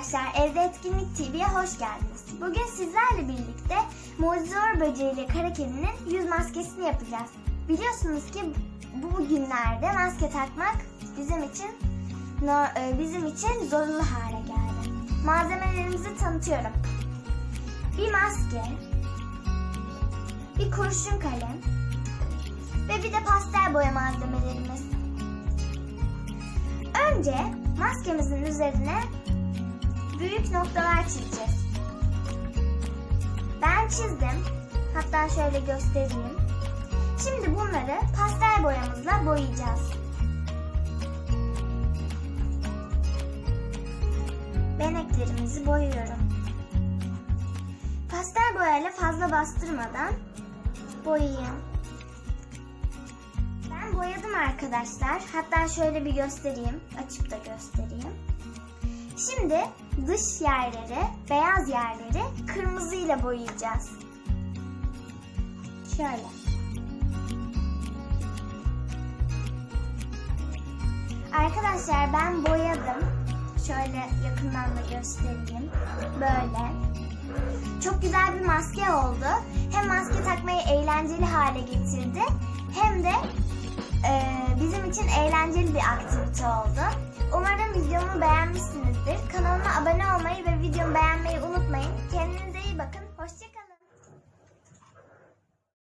arkadaşlar, Evde Etkinlik TV'ye hoş geldiniz. Bugün sizlerle birlikte Mucizor Böceği ile Kara Kedi'nin yüz maskesini yapacağız. Biliyorsunuz ki bu günlerde maske takmak bizim için e, bizim için zorunlu hale geldi. Malzemelerimizi tanıtıyorum. Bir maske, bir kurşun kalem ve bir de pastel boya malzemelerimiz. Önce maskemizin üzerine büyük noktalar çizeceğiz. Ben çizdim. Hatta şöyle göstereyim. Şimdi bunları pastel boyamızla boyayacağız. Beneklerimizi boyuyorum. Pastel boyayla fazla bastırmadan boyayayım. Ben boyadım arkadaşlar. Hatta şöyle bir göstereyim. Açıp da göstereyim. Şimdi dış yerleri, beyaz yerleri kırmızıyla boyayacağız. Şöyle. Arkadaşlar ben boyadım. Şöyle yakından da göstereyim. Böyle. Çok güzel bir maske oldu. Hem maske takmayı eğlenceli hale getirdi. Hem de e, bizim için eğlenceli bir aktivite oldu. Umarım videomu beğenmişsinizdir. Kanalıma olmayı ve videomu beğenmeyi unutmayın.